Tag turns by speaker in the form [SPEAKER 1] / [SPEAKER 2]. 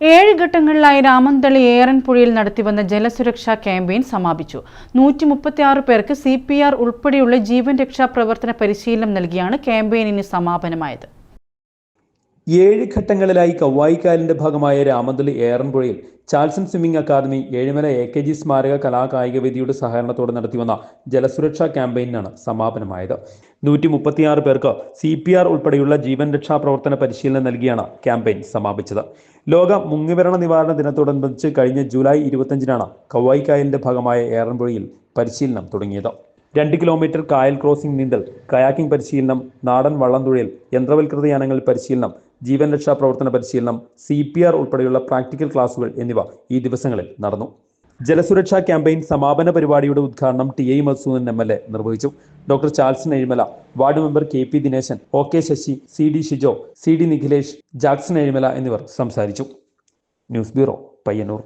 [SPEAKER 1] ഏഴ് ഘട്ടങ്ങളിലായി രാമന്തളി ഏറൻപുഴയിൽ നടത്തിവന്ന ജലസുരക്ഷാ ക്യാമ്പയിൻ സമാപിച്ചു. നൂറ്റി മുപ്പത്തിയാറ് പേർക്ക് സി പി ആർ ഉൾപ്പെടെയുള്ള ജീവൻ രക്ഷാ പ്രവർത്തന പരിശീലനം നൽകിയാണ് ക്യാമ്പയിനിന് സമാപനമായത്.
[SPEAKER 2] ഏഴ് ഘട്ടങ്ങളിലായി കവ്വായിക്കാലിന്റെ ഭാഗമായ Ramanthali ഏറൻപുഴയിൽ Charlson swimming academy Ezhimala A K G സ്മാരക കലാകായിക വേദിയുടെ സഹകരണത്തോടെ നടത്തിവന്ന ജലസുരക്ഷാ ക്യാമ്പയിനാണ് സമാപനമായത്. നൂറ്റി മുപ്പത്തിയാറ് പേർക്ക് സി പി ആർ ഉൾപ്പെടെയുള്ള ജീവൻ രക്ഷാ പ്രവർത്തന പരിശീലനം നൽകിയാണ് ക്യാമ്പയിൻ സമാപിച്ചത്. ലോക മുങ്ങിവരണ നിവാരണ ദിനത്തോടനുബന്ധിച്ച് കഴിഞ്ഞ ജൂലൈ ഇരുപത്തഞ്ചിനാണ് കവ്വായിക്കായലിന്റെ ഭാഗമായ ഏറൻപുഴയിൽ പരിശീലനം തുടങ്ങിയത്. രണ്ട് കിലോമീറ്റർ കായൽ ക്രോസിംഗ് നീന്തൽ കയാക്കിംഗ് പരിശീലനം നാടൻ വള്ളം വള്ളംതുഴൽ യന്ത്രവൽകൃത യാനങ്ങൾ പരിശീലനം ജീവൻ രക്ഷാ പ്രവർത്തന പരിശീലനം സി പി ആർ ഉൾപ്പെടെയുള്ള പ്രാക്ടിക്കൽ ക്ലാസുകൾ എന്നിവ ഈ ദിവസങ്ങളിൽ നടന്നു. ജലസുരക്ഷാ ക്യാമ്പയിൻ സമാപന പരിപാടിയുടെ ഉദ്ഘാടനം T I Madhusoodanan M L A നിർവഹിച്ചു. Doctor Charlson Ezhimala ward member K P Dineshan O K Sasi C D Shijo C D Nikhilesh Jackson Ezhimala എന്നിവർ സംസാരിച്ചു. News bureau Payyanur.